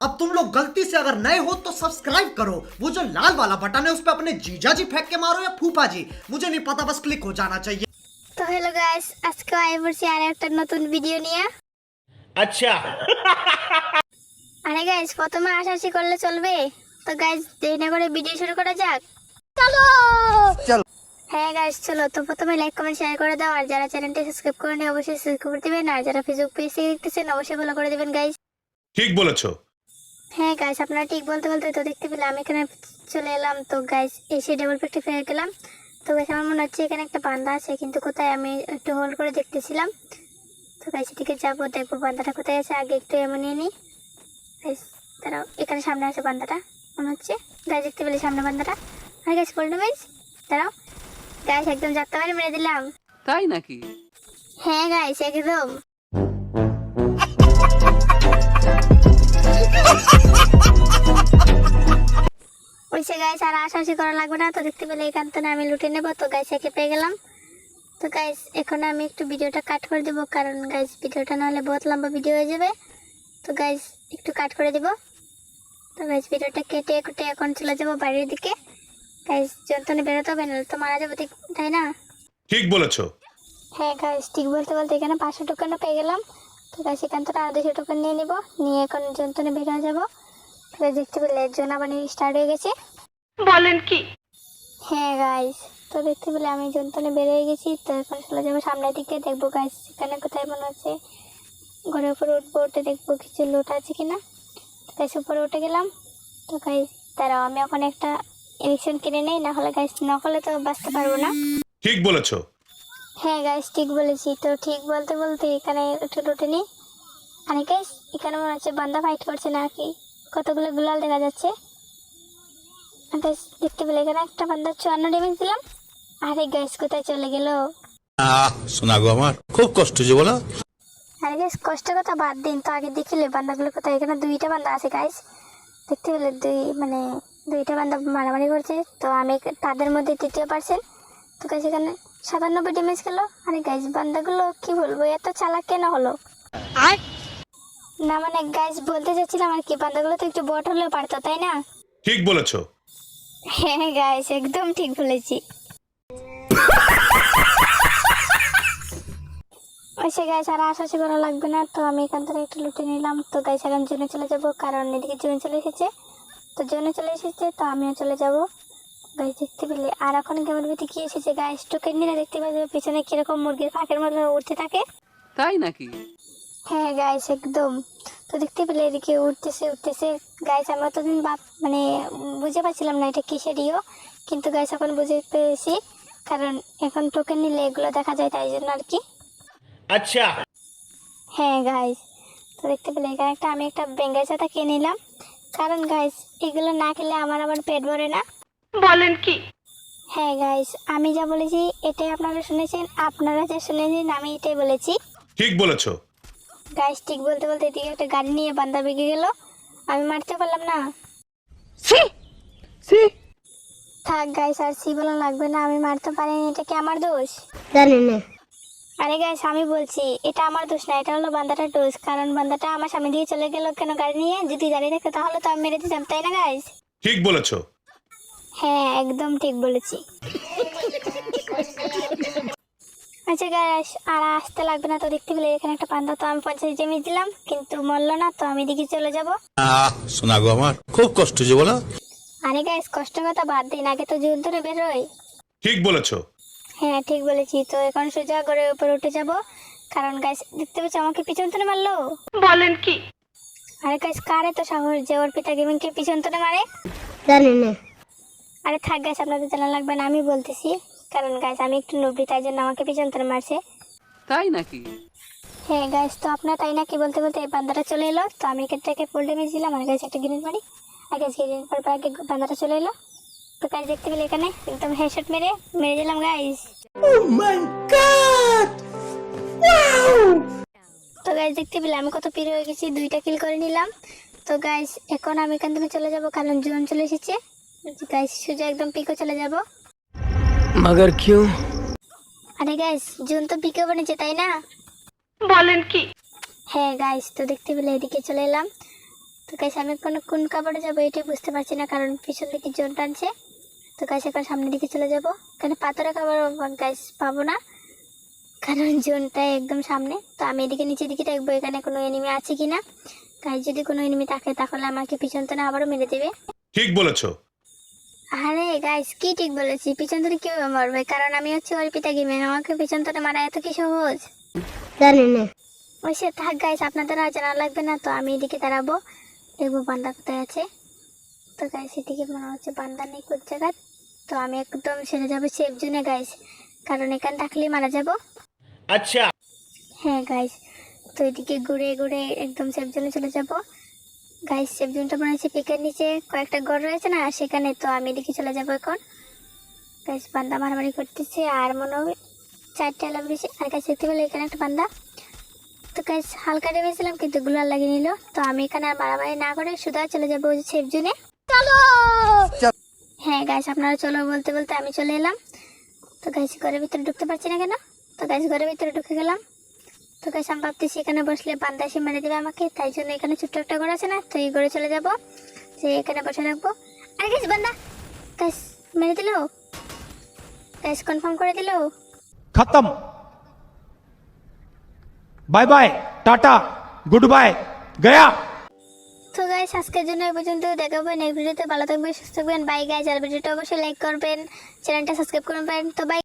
अब तुम लोग गलती से अगर नए हो तो सब्सक्राइब करो वो जो लाल वाला बटन है उस पर अपने जीजा जी फेंक के मारो या फूफा जी मुझे नहीं पता बस क्लिक हो जाना चाहिए তো হ্যালো গাইস আজকে আই পড়ছি আর একটা নতুন ভিডিও নিয়ে अच्छा আরে গাইস প্রথমে আশাশি করলে চলবে তো গাইস দেরি না করে ভিডিও শুরু করা যাক চলো চলো। হ্যাঁ গাইস চলো তো প্রথমে লাইক কমেন্ট শেয়ার করে দাও আর যারা চ্যানেলটি সাবস্ক্রাইব করেনি অবশ্যই সাবস্ক্রাইব করে দিবেন আর যারা ফেসবুক পেজ থেকে দেখতেছেন অবশ্যই ফলো করে দিবেন গাইস ঠিক বলেছো হ্যাঁ গাইস আপনারা ঠিক বলতে বলতে তো দেখতে পেলে আমি এখানে চলে এলাম। তো গাইস এসে ডাবল পেকটি ফেলে গেলাম। তো গাইস আমার মনে হচ্ছে এখানে একটা বান্দা আছে কিন্তু কোথায় আমি একটু হোল্ড করে দেখতেছিলাম। তো গাইস এদিকে যাব দেখব বান্দাটা কোথায় আছে আগে একটু এমন নিয়ে নিই। গাইস দাঁড়াও এখানে সামনে আছে বান্দাটা মনে হচ্ছে। গাইস দেখতে পেলে সামনে বান্দাটা। আর গাইস বলল গাইস দাঁড়াও। গাইস একদম যাত্রা মেরে দিলাম। তাই নাকি? হ্যাঁ গাইস একদম। ওইসে গাইস আর আশাশি করা লাগবে না তো দেখতে পেলে এখান থেকে আমি লুটে নেব তো গাইস একে পেয়ে গেলাম। তো গাইস এখন আমি একটু ভিডিওটা কাট করে দেবো কারণ গাইস ভিডিওটা নাহলে বহুত লম্বা ভিডিও হয়ে যাবে। তো গাইস একটু কাট করে দেবো। তো গাইস ভিডিওটা কেটে কুটে এখন চলে যাব বাড়ির দিকে। গাইস যন্ত্রণে বেরোতে হবে না তো মারা যাব ঠিক তাই না? ঠিক বলেছ। হ্যাঁ গাইস ঠিক বলতে বলতে এখানে পাঁচশো টোকেনও পেয়ে গেলাম। তো গাইস এখান থেকে আরও দুশো টোকেন নিয়ে নিব। নিয়ে এখন যন্ত্রণে বের হয়ে যাব। তাহলে দেখতে পেলে জোনা বানিয়ে স্টার্ট হয়ে গেছে। বলেন কি? হ্যাঁ গাইস তো দেখতে পেলে আমি যন্ত্রণে বের হয়ে গেছি। তো এখন চলে যাব সামনের দিকে। দেখব গাইস এখানে কোথায় মনে হচ্ছে ঘরের উপরে উঠবো উঠে দেখব কিছু লোট আছে কিনা। তো গাইস উপরে উঠে গেলাম। তো গাইস তারাও আমি এখন একটা ইলেকশন কিনে নেই। না হলে গাইস না হলে তো বাঁচতে পারব না। ঠিক বলেছ। হ্যাঁ গাইস ঠিক বলেছি। তো ঠিক বলতে বলতে এখানে একটু লুটে নি আরে গাইস এখানে মনে হচ্ছে বান্দা ফাইট করছে নাকি? কতগুলো গুলাল দেখা যাচ্ছে। guys, দেখতে পেলে এখানে একটা বান্দা চুয়ান্ন ড্যামেজ দিলাম। আরে গাইস কোথায় চলে গেল? শোনা গো আমার খুব কষ্ট যে বলো। আরে গাইস কষ্ট কথা বাদ দিন। তো আগে দেখিলে বান্দাগুলো কোথায়? এখানে দুইটা বান্দা আছে গাইস দেখতে পেলে দুই মানে দুইটা বান্দা মারামারি করছে। তো আমি তাদের মধ্যে তৃতীয় পার্সেন্ট তো গাইস এখানে সাতানব্বই ড্যামেজ গেল আরে গাইস বান্দাগুলো কি বলব? এত চালাক কেন হলো? না মানে গাইস বলতে চাচ্ছিলাম আর কি বান্দাগুলো তো একটু বট হলেও পারতো তাই না? ঠিক বলেছ। হ্যাঁ গাইস একদম ঠিক বলেছি। ওইসে গাইস আর আশাশি করা লাগবে না তো আমি এখান থেকে একটু লুটে নিলাম। তো গাইস এখন জোনে চলে যাব কারণ এদিকে জোনে চলে এসেছে। তো জোনে চলে এসেছে তো আমিও চলে যাব। গাইস দেখতে পেলে। আর এখন গেমের ভিতরে কি এসেছে গাছ টোকেন নিয়ে দেখতে পাবে পিছনে কীরকম মুরগির পাখির মতো উঠতে থাকে? তাই নাকি? হ্যাঁ গাইস একদম। তো দেখতে পেলে এদিকে উঠতেছে উঠতেছে। গাইস আমরা তো বাপ মানে বুঝে পারছিলাম না এটা কিসেরইও কিন্তু গাইস এখন বুঝে পেয়েছি। কারণ এখন টোকেন নিলে এগুলো দেখা যায় তাই জন্য আর কি। আচ্ছা। হ্যাঁ গাইস তো দেখতে পেলে এখানে একটা আমি একটা বেঙ্গাই ছাতা কিনে নিলাম। কারণ গাছ এগুলো না খেলে আমার আবার পেট ভরে না। বলেন কি? হ্যাঁ গাইস আমি যা বলেছি এটাই আপনারা শুনেছেন আপনারা যা শুনেছেন আমি এটাই বলেছি। ঠিক বলেছ। গাইস ঠিক বলতে বলতে এদিকে একটা গাড়ি নিয়ে বান্দা বেগে গেল। আমি মারতে পারলাম না। সি সি থাক গাইস আর সি বলা লাগবে না আমি মারতে পারিনি এটা কি আমার দোষ? জানি না। আরে গাইস আমি বলছি এটা আমার দোষ না এটা হলো বান্দাটার দোষ কারণ বান্দাটা আমার সামনে দিয়ে চলে গেল কেন গাড়ি নিয়ে? যদি গাড়ি থাকতো তাহলে তো আমি মেরে দিতাম তাই না গাইস ঠিক বলেছ। হ্যাঁ একদম ঠিক বলেছি। আচ্ছা গাইস আর আসতে লাগবে না তো দেখতে পেলে এখানে একটা পান্দা তো আমি পঞ্চাশ জমি দিলাম কিন্তু মরলো না তো আমি দিকে চলে যাব। শোনা গো আমার খুব কষ্ট যে বলো। আরে গাইস কষ্ট কথা বাদ দিন আগে তো যুদ্ধ ধরে বেরোয় ঠিক বলেছ। হ্যাঁ ঠিক বলেছি তো এখন সোজা করে উপরে উঠে যাব। কারণ গাইস দেখতে পাচ্ছি আমাকে পিছন তুলে মারলো? বলেন কি? আরে গাইস কারে তো সাহস যে ওর পিতা গেমিংকে পিছন তুলে মারে? জানি না। আরে থাক গাইস আপনাদের জানা লাগবে না আমি বলতেছি। কারণ গাছ আমি একটু নবরি তাই জন্য আমাকে পিছন মারছে। তাই নাকি? হ্যাঁ গাইস তো আপনার তাই না কি বলতে বলতে এই বান্দাটা চলে এলো? তো আমি এখানটাকে ফুল ড্যামেজ দিলাম আর গাইস একটা গ্রেনেড মারি। আর গাইস গ্রেনেড পর পর আগে বান্দাটা চলে এলো। তো গাইস দেখতে পেলে এখানে একদম হেডশট মেরে মেরে দিলাম গাইস তো গাইস দেখতে পেলে আমি কত পিড়ে হয়ে গেছি দুইটা কিল করে নিলাম। তো গাইস এখন আমি এখান থেকে চলে যাব কারণ জোন চলে এসেছে। গাইস সোজা একদম পিকো চলে যাব। মগর কিউ? আরে গাইস জুন তো পিকো বানিয়েছে তাই না? বলেন কি? হ্যাঁ গাইস তো দেখতে পেলে এদিকে চলে এলাম। তো গাইস আমি কোন কোন কাপড়ে যাব এটাই বুঝতে পারছি না কারণ পিছন দিকে জোন টানছে। তো গাইস এখন সামনের দিকে চলে যাব। কারণ পাথরের খাবার গাইস পাবো না? কারণ জোনটা একদম সামনে। তো আমি এদিকে নিচের দিকে দেখব এখানে কোনো এনিমি আছে কিনা। গাইস যদি কোনো এনিমি থাকে তাহলে আমাকে পিছন তো না আবারও মেরে দেবে। ঠিক বলেছ। আরে গাইস কি ঠিক বলেছি পিছন ধরে কেউ মারবে? কারণ আমি হচ্ছে অর্পিতা গিমে আমাকে পিছন ধরে মারা এত কি সহজ? জানি না। ওই থাক গাইস আপনাদের আর জানা লাগবে না তো আমি এদিকে দাঁড়াবো। দেখব বান্দা কোথায় আছে। তো গাইস এদিকে মনে হচ্ছে বান্দা নেই কোন জায়গায়। তো আমি একদম সেরে যাব সেফ জোনে গাইস কারণ এখানে থাকলেই মারা যাব। আচ্ছা। হ্যাঁ গাইস তো এদিকে ঘুরে ঘুরে একদম সেফ জোনে চলে যাব। গাইস সেফ জোনটা মনে হচ্ছে পিকের নিচে কয়েকটা ঘর রয়েছে না সেখানে তো আমি এদিকে চলে যাব এখন। গাইস বান্দা মারামারি করতেছে আর মনে হবে চারটে আলাম রয়েছে আর গাছ দেখতে পেলে এখানে একটা বান্দা। তো গাইস হালকা ডেবেছিলাম কিন্তু গুলার লাগিয়ে নিল। তো আমি এখানে আর মারামারি না করে শুধু আর চলে যাব সেফ জোনে হ্যাঁ গাইস আপনারা চলো বলতে বলতে আমি চলে এলাম। তো গাইস ঘরের ভিতরে ঢুকতে পারছি না কেন? তো গাইস ঘরের ভিতরে ঢুকে গেলাম। তো গাইস আমি ভাবতেছি এখানে বসলে পান্দা এসে মেরে দেবে আমাকে তাই জন্য এখানে ছোট্ট একটা ঘর আছে না তো এই ঘরে চলে যাব। যে এখানে বসে রাখব আরে গাইস বান্দা! গাইস মেরে দিল। গাইস কনফার্ম করে দিল। খতম। Bye bye ta-ta good bye Gaya. তো গাইস আজকের জন্য এই পর্যন্ত দেখা হবে নেক্সট ভিডিওতে ভালো থাকবেন সুস্থ থাকবেন। বাই গাইস আর ভিডিওটা অবশ্যই লাইক করবেন। চ্যানেলটা সাবস্ক্রাইব করবেন। তো বাই